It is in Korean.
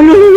Ha